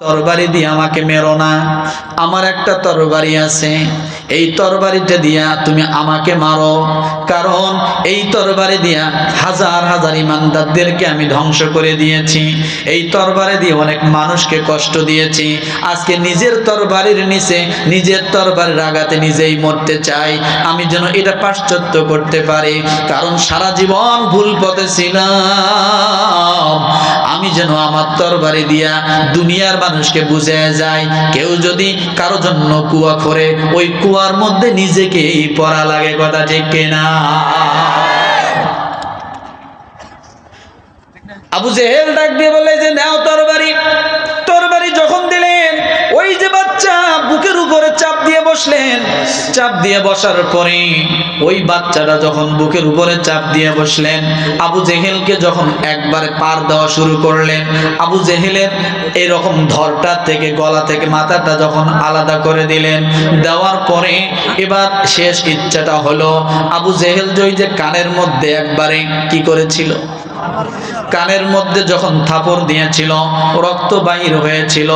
তরবারি দিয়ে আমাকে মেরো না। আমার একটা তরবারি আছে। এই তরবারিটা দিয়া তুমি আমাকে মারো। কারণ এই তরবারি দিয়া হাজার হাজার ইমানদারদেরকে আমি ধ্বংস করে দিয়েছি। এই তরবারি দিয়ে অনেক মানুষকে কষ্ট দিয়েছি। আজকে নিজের তরবারির নিচে, নিজের তরবারির আঘাতে নিজেই মরতে চাই। আমি যেন এটা পাশ্চাত্য করতে পারি। কারণ সারা জীবন ভুল পথে ছিলাম। আমি যেন আমার তরবারি দিয়া দুনিয়ার মানুষকে বুঝে যায় কেউ যদি কারও জন্য কুয়া করে ওই কুয়ার মধ্যে নিজেকেই পড়া লাগে কথা ঠিক কিনা? আবু জেহেল ডাক দিয়ে বলে যে নাও চাপ দিয়ে বসার পরে ওই বাচ্চাটা যখন বুকের উপরে চাপ দিয়ে বসলেন, আবু জেহেলকে যখন একবারে পার দেওয়া শুরু করলেন, আবু জেহেলের এরকম ধরটা থেকে, গলা থেকে, মাথাটা যখন আলাদা করে দিলেন, দেওয়ার পরে এবার শেষ ইচ্ছাটা হলো আবু জেহেল যে ওই যে কানের মধ্যে একবারে কি করেছিল? কানের মধ্যে যখন থাপড় দিয়েছিল, রক্ত বাহির হয়েছিল,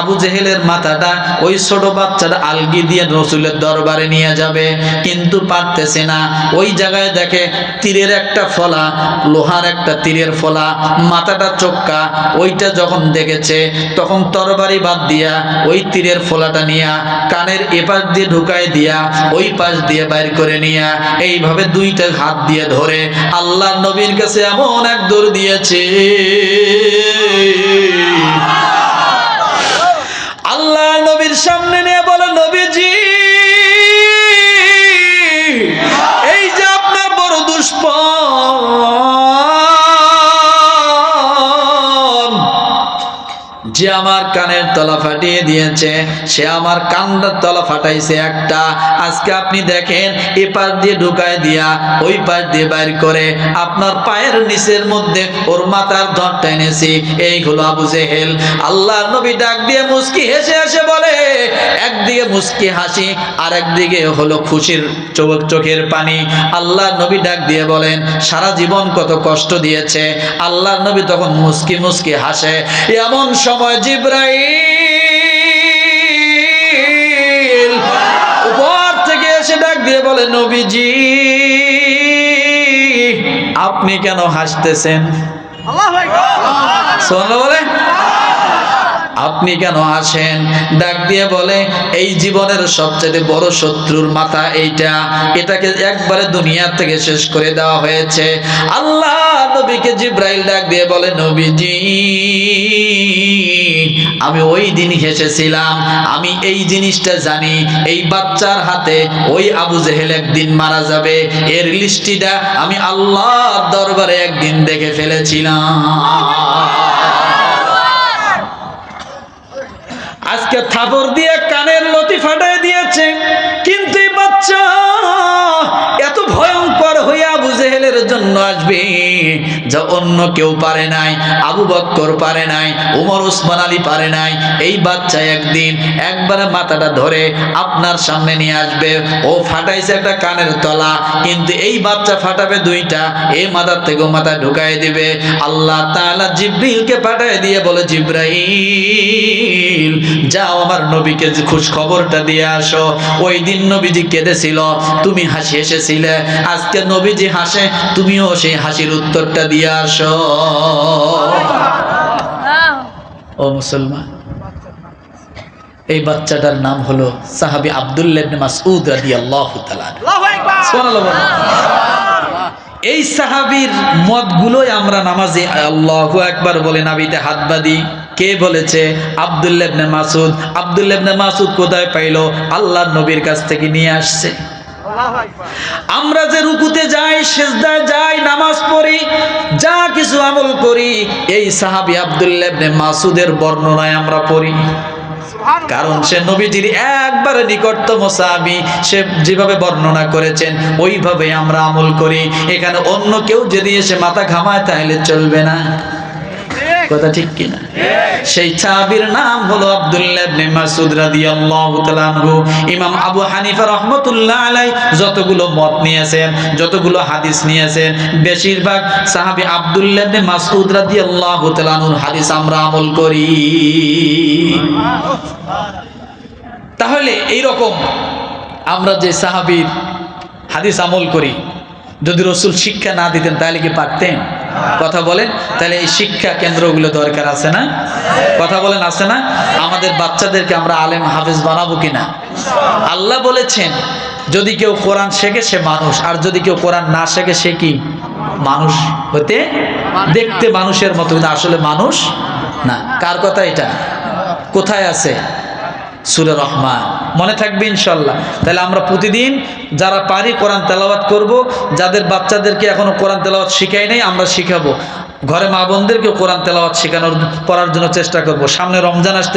আবু জেহেলের মাথাটা ওই ছোট বাচ্চাটা আলগি দিয়ে রসুলের দরবারে নিয়ে যাবে, কিন্তু পারতেছে না। ওই জায়গায় দেখে তীরের একটা ফলা, লোহার একটা তীরের ফলা, মাথাটা চোক্কা, ওইটা যখন দেখেছে, তখন তরবারি বাদ দিয়া ওই তীরের ফলাটা নিয়া কানের এপাশ দিয়ে ঢুকায় দিয়া ওই পাশ দিয়ে বাইর করে নিয়া, এইভাবে দুইটা হাত দিয়ে ধরে। আল্লাহ নবীর কাছে এমন এক দৌড় দিয়েছে আল্লাহ নবীর সামনে যে আমার কানের তলা ফাটিয়ে দিয়েছে, সে আমার কানটার তলা ফাটাইছে একটা। আজকে আপনি দেখেন, এ পাশ দিয়ে ঢুকায় দিয়া, ওই পাশ দিয়ে বাইর করে আপনার পায়ের নিচের মধ্যে ওর মাথার ধরটা এনেছি এই হলো আবু জেহেল। আল্লাহ নবী ডাক দিয়ে মুস্কি হেসে হেসে বলে, একদিকে মুস্কি হাসি আর একদিকে হলো খুশির চোখ চোখের পানি। আল্লাহ নবী ডাক দিয়ে বলেন, সারা জীবন কত কষ্ট দিয়েছে। আল্লাহ নবী তখন মুস্কি মুস্কি হাসে। এমন সময় জিব্রাইল। উপর থেকে এসে ডাক দিয়ে বলে নবীজি আপনি কেন হাসতেছেন? সোনা বলে আপনি কেন আসেন? ডাক দিয়ে বলে, এই জীবনের সবচেয়ে বড় শত্রুর মাথা এইটা। এটাকে একবারে দুনিয়া থেকে শেষ করে দেওয়া হয়েছে। আল্লাহ নবীকে জিব্রাইল ডাক দিয়ে বলে, নবীজি, আমি ওই দিন হেসেছিলাম। আমি এই জিনিসটা জানি। এই বাচ্চার হাতে ওই আবু জেহেল একদিন মারা যাবে। এর লিস্টিটা আমি আল্লাহর দরবারে একদিন দেখে ফেলেছিলাম। আজকে থাপড় দিয়ে কানের লতি ফাটাই দিয়েছে। কিন্তু বাচ্চা এত হইয়া জেহেলের জন্য আসবে যা অন্য কেউ পারে নাই, আবু বক্কর পারে নাই, উমর, উসমান আলী পারে নাই। এই বাচ্চা একদিন একবারে মাথাটা ধরে আপনার সামনে নিয়ে আসবে। ও ফাটাইছে একটা কানের তলা, কিন্তু এই বাচ্চা ফাটাবে দুইটা এই মাথার থেকে মাথা ঢুকাই দিবে। আল্লাহ তাআলা জিব্রিলকে পাঠায় দিয়ে বলে, জিব্রাইল, যাও আমার নবীকে খুশ খবরটা দিয়ে আসো। ওই দিন নবীজি কেঁদেছিল, তুমি হাসি এসেছিলে আজকে নবীজি হাসে তুমিও সেই হাসির উত্তরটা দিয়ে আসো। ও মুসলমান এই বাচ্চাটার নাম হলো সাহাবী আব্দুল্লাহ মাসউদ। এই সাহাবীর মতগুলোই আমরা নামাজে আল্লাহু একবার বলে নাবিতে হাত বাঁধি। কে বলেছে? আব্দুল্লাহ মাসুদ আব্দুল্লাহ ইবনে মাসুদ কোথায় পাইলো? আল্লাহ নবীর কাছ থেকে নিয়ে আসছে। আমরা যে রুকুতে যাই, সেজদায় যাই, নামাজ পড়ি, যা কিছু আমল করি, এই সাহাবী আব্দুল্লাহ মাসুদের বর্ণনায় আমরা পড়ি। কারণ সে নবীজির একবারে নিকটতম সাহাবী, সে যেভাবে বর্ণনা করেছেন ওইভাবে আমরা আমল করি। এখানে অন্য কেউ যদি এসে মাথা ঘামায়, তাহলে চলবে না। কথা ঠিক কিনা? সেই সাহাবীর নাম হলো আব্দুল্লাহ ইবনে মাসউদ রাদিয়াল্লাহু তাআলা আনহু। ইমাম আবু হানিফা রাহমাতুল্লাহ আলাই যতগুলো মত নিয়েছেন, যতগুলো হাদিস নিয়েছেন, বেশিরভাগ সাহাবী আব্দুল্লাহ ইবনে মাসউদ রাদিয়াল্লাহু তাআলা আনহুর হাদিস আমরা আমল করি। তাহলে এই রকম আমরা যে সাহাবীর হাদিস আমল করি, যদি রসুল শিক্ষা না দিতেন তাহলে কি পারতেন? কথা বলেন, তাহলে এই শিক্ষা কেন্দ্রগুলো দরকার আছে না? কথা বলেন, আছে না? আমাদের বাচ্চাদেরকে আমরা আলেম হাফেজ বানাবো কিনা? আল্লাহ বলেছেন, যদি কেউ কোরআন শেখে সে মানুষ, আর যদি কেউ কোরআন না শেখে সে কি? মানুষ হতে দেখতে মানুষের মতো আসলে মানুষ না। কার কথা এটা? কোথায় আছে? সুরে রহমান। মনে থাকবে ইনশাল্লাহ। তাহলে আমরা প্রতিদিন যারা পারি কোরআন তেলাওয়াত করব, যাদের বাচ্চাদেরকে এখনও কোরআন তেলাওয়াত শিখাই নাই, আমরা শিখাবো। ঘরে মা বোনদেরকেও কোরআন তেলাওয়াত শেখানোর, পড়ার জন্য চেষ্টা করব। সামনে রমজান আসতে